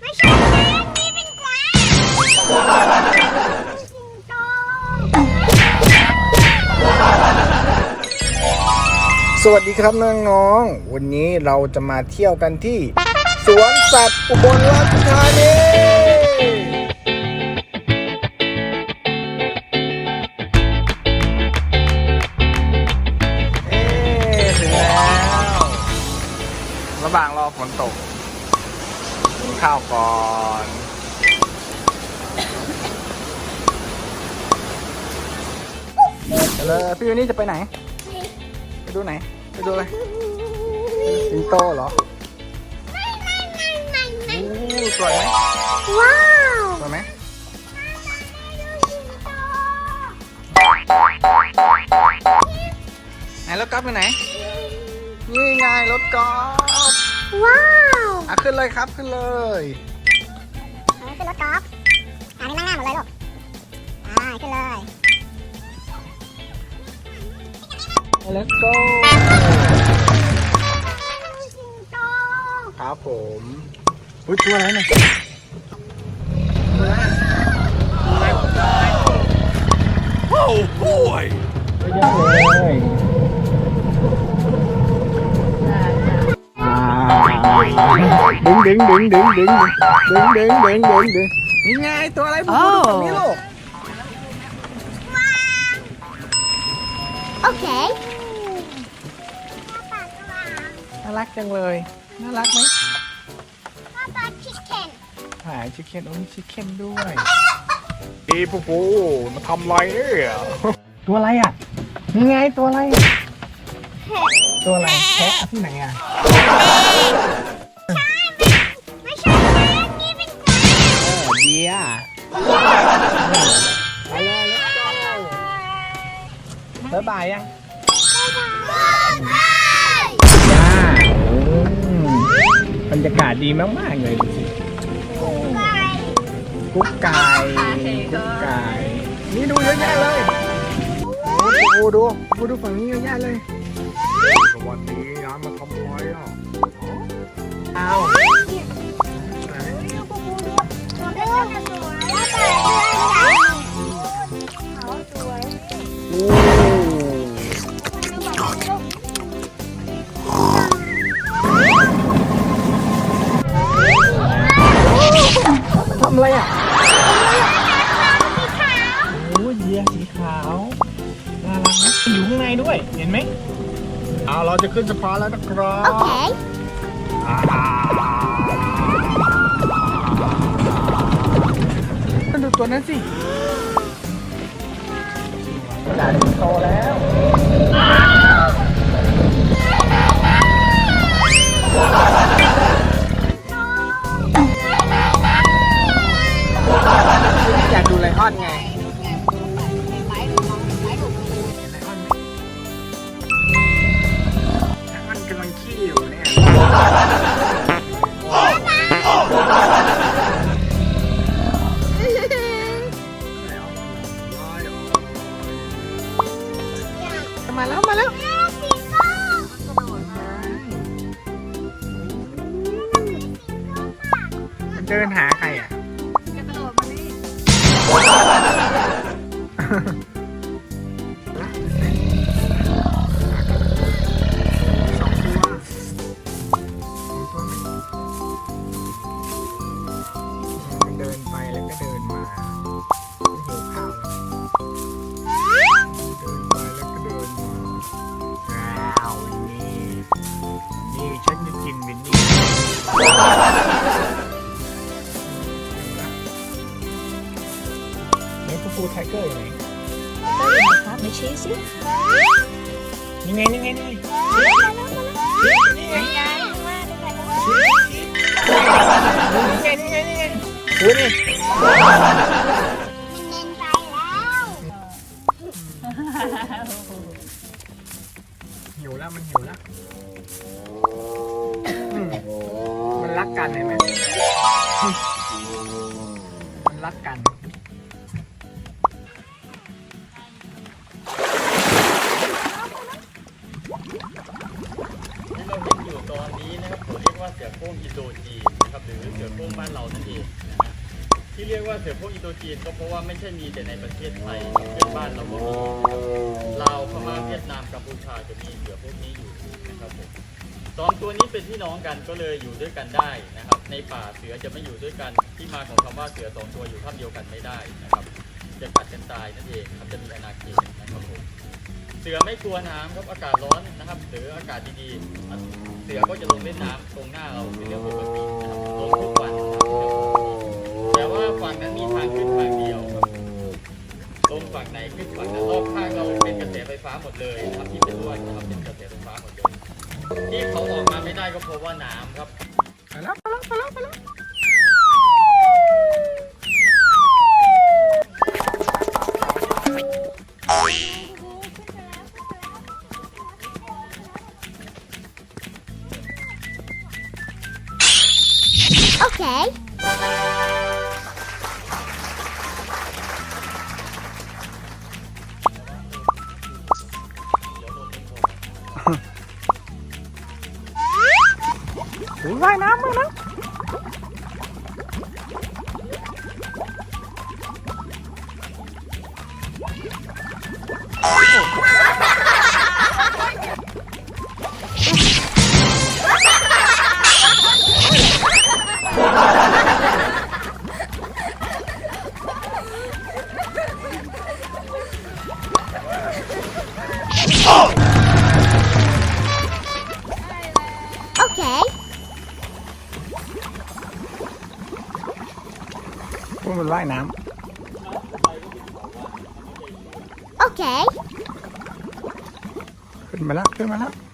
ไม่ใช่นะนี่เป็นกวางสิงโตสวัสดีครับน้องๆ วันนี้เราจะมาเที่ยวกันที่ สวนสัตว์อุบลราชธานี ฝนตกกินข้าวก่อนเลยพี่วันนี้จะไปไหน ไปดูไหน ไปดูอะไรสิงโตเหรออู้สวยไหมว้าวสวยไหมไหนรถกอล์ฟไปไหน นี่ไงรถกอล์ฟ ว้าวอะขึ้นเลยครับขึ้นเลยอันนี้คือรถกอล์ฟอันนี้นั่งหน้าหมดเลยลูกอ่าขึ้นเลย Let's go สิงโตครับผมอุ้ยตัวอะไรเนี่ยโอ้โหเยอะเลย ดึงดึงดึงดึงดึงดึงดึงดึงดึงดึงนี่ไงตัวอะไรพูดตรงนี้ลูก โอเคน่ารักจังเลย น่ารักไหมป้าป้าชิคเก้นหายชิคเก้นโอ้มีชิคเก้นด้วยดีปูปูมาทำไรเนี่ยตัวอะไรอะนี่ไงตัวอะไร ตัวอะไรแพะที่ไหนอะ เออเดียไปเลยแล้วก็บ๊ายบายยังจ้าบรรยากาศดีมาก ๆ เลยดูสิกุ๊กไก่กุ๊กไก่นี่ดูเยอะแยะเลยโอ้ดูดูดูฝั่งนี้เยอะแยะเลย สวัสดีนะมาทำอะไรอะอ้า ทำอะไรอะโอ้ยเยียสีขาวน่ารักนะอยู่ข้างในด้วย เห็นไหมเอาเราจะขึ้นสะพานแล้วนะครับโอเคอ่ามา ดูตัวนั้นสิกระดานโตแล้วอยากดูไลออนไง เดินหาใครอะสองตัวสองตัวไหมมันเดินไปแล้วก็เดินมาหิวข้าวเดินไปแล้วก็เดินมาอ้าวนี่นี่ฉันจะกินวินนี่ ไหนฟูฟูไทเกอร์อยู่ไหนครับไม่ชี้สินี่ไงนี่ไงนี่ไงนี่ไงนี่ไงนี่ไงดูนี่มันเดินไปแล้วหิวแล้วมันหิวแล้วมันรักกันเห็นไหมมันรักกัน เพราะว่าไม่ใช่มีแต่ในประเทศไทยเพื่อนบ้านเราก็มีลาวพม่าเวียดนามกัมพูชาจะมีเสือพวกนี้อยู่นะครับผมสองตัวนี้เป็นพี่น้องกันก็เลยอยู่ด้วยกันได้นะครับ ในป่าเสือจะไม่อยู่ด้วยกัน ที่มาของคำว่าเสือสองตัวอยู่ท่าเดียวกันไม่ได้นะครับ จะกัดกันตายนั่นเองครับจะมีอาณาเขตนะครับผมเสือไม่กลัวน้ำครับอากาศร้อนนะครับหรืออากาศดีๆเสือก็จะลงเล่นน้ำตรงหน้าเราเป็นเรื่องปกตินะครับลงทุกวันนะครับแต่ว่าฝั่งนั้นมีทางขึ้นทาง ขึ้นฝั่งนั้นรอบข้างเราเป็นกระแสไฟฟ้าหมดเลยครับที่เป็นด้วยนะครับเป็นกระแสไฟฟ้าหมดเลยที่เขาออกมาไม่ได้ก็เพราะว่าน้ำครับไปแล้วไปแล้วไปแล้วไปแล้ว ว่ายน้ำมาแล้ว วกมันว่ายน้โอเคำขึ้นมาแล้วขึ้นมาแล้วว้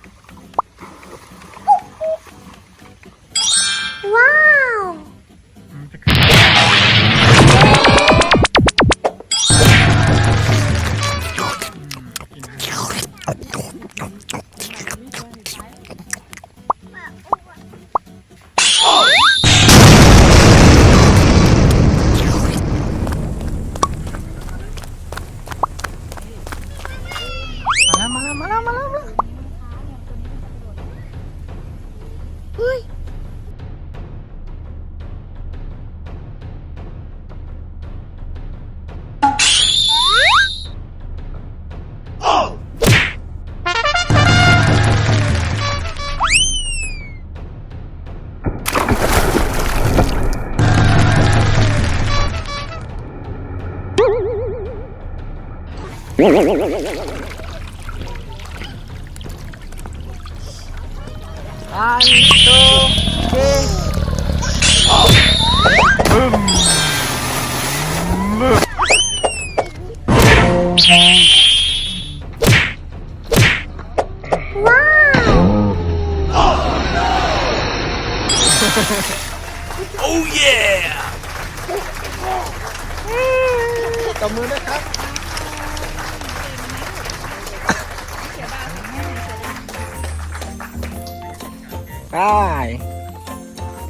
อันตูเก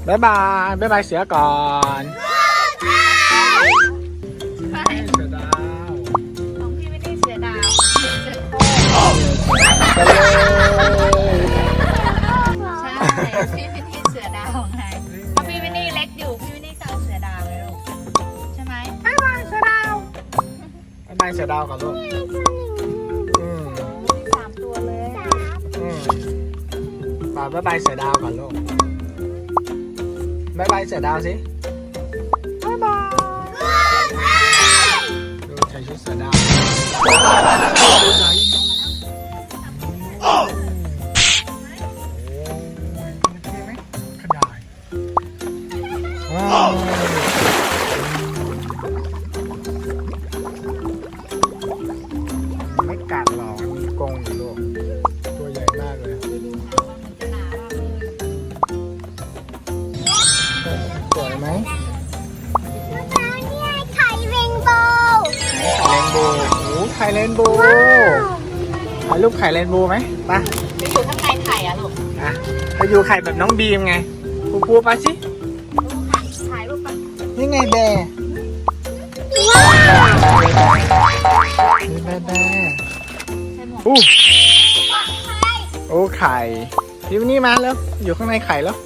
บ๊ายบายบ๊ายบายเสือก่อนเสือดาวของพี่ไม่ได้เสือดาวเสือโคร่งไปเลยใช่พี่ไม่ได้เสือดาวไงเพราะพี่ไม่ได้เล็กอยู่พี่ไม่ได้เกาเสือดาวเลยลูกใช่ไหมบ๊ายบายเสือดาวบ๊ายบายเสือดาวก่อนลูกอืมสามตัวเลยอืมฝากบ๊ายบายเสือดาวก่อนลูก บ๊ายบายเสือดาวสิบ๊ายบายดูใส่ชุดเสือดาว ข่เรนโบว์ถ่ายรูปไข่เรนโบว์ไหมไป ไปอยู่ข้างในไข่อะลูกอะไปอยู่ไข่แบบน้องบีมไง ปูปูไปสิ ถ่ายรูปไปนี่ไงแบร์ว้าวนี่แบร์แบร์ใส่หมวกอู้โอ้ไข่เพี่วินนี่มาแล้ว อยู่ข้างในไข่แล้ว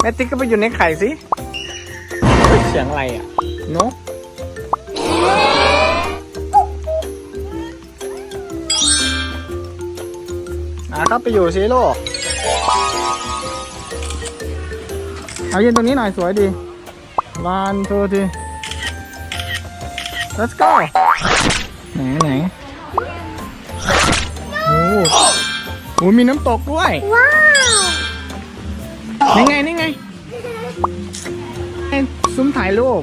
แม่ติ๊กก็ไปอยู่ในไข่สิเฮ้ยเสียงอะไรอะนก อะครับ ไปอยู่สิลูกเอายืนตรงนี้หน่อยสวยดี one two three let's go ไหนไหนโอ้โหโอ้มีน้ำตกด้วย ว้าวนี่ไงนี่ไงซุ้มถ่ายรูป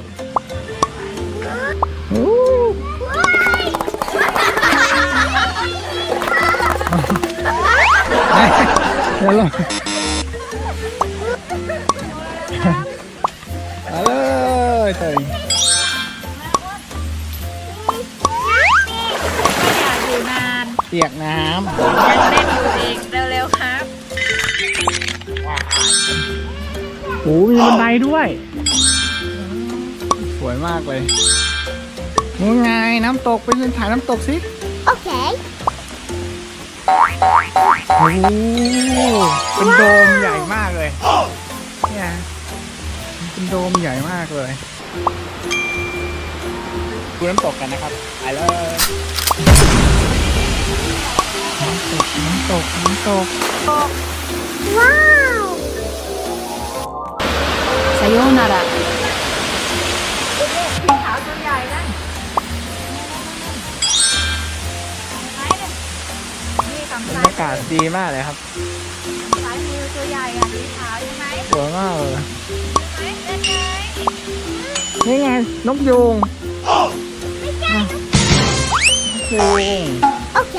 เดี๋ยวลงมาเลยเตยอยากอยู่นานเปียกน้ยังเล่นอยู่อีกเร็วๆครับำโอ้มีบันไดด้วย สวยมากเลยนู่นไงน้ำตกไปเดินถ่ายน้ำตกสิ โอเคโอ้โหเป็นโดมใหญ่มากเลยเนี่ยเป็นโดมใหญ่มากเลยดูน้ำตกกันนะครับไปเลยน้ำตกน้ำตกน้ำตกว้าวสยนารารยยากาศดีมากเลยครับซ้ายมือตัวใหญ่อะสีขาวใช่ไหมสวยมากเลยใช่ไหมเล่นไหมนี่ไงนกยูงนกยูงโอเค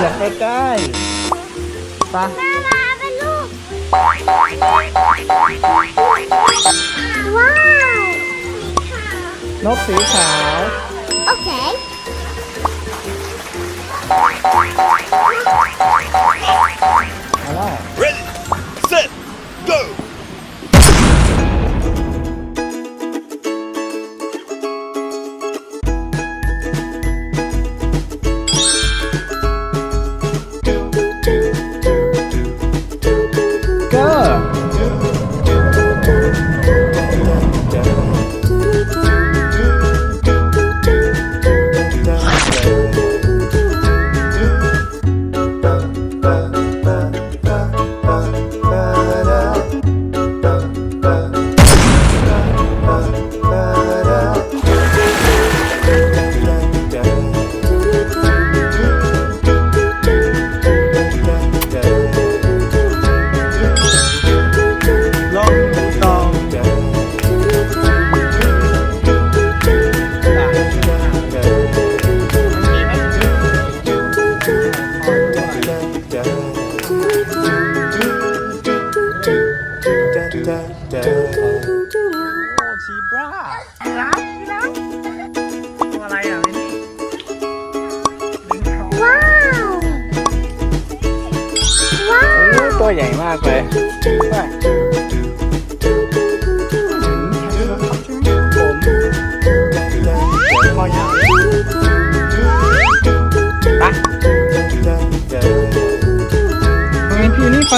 อยากไปใกล้ไป นกสีขาวโ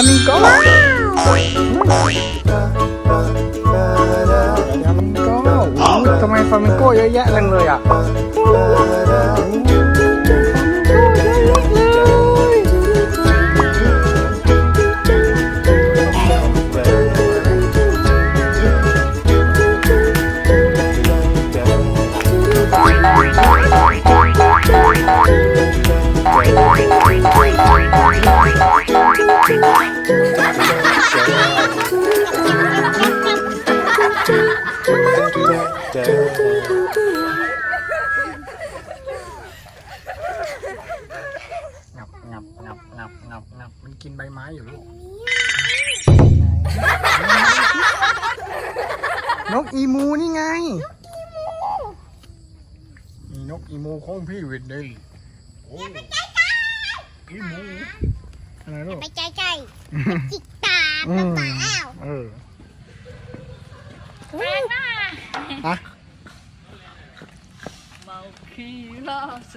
มิงโก้ฟามิงโก้โอ้ทำไมฟามิงโก้เยอะแยะจังเลยอะ อีมูนี่ไง มีนกอีมูของพี่วินนี่โอ้อีมูอะไรลูกไปใจใจจิกตามอืมมาแล้วเออแปลงหน้าอะเมาคีลาเซ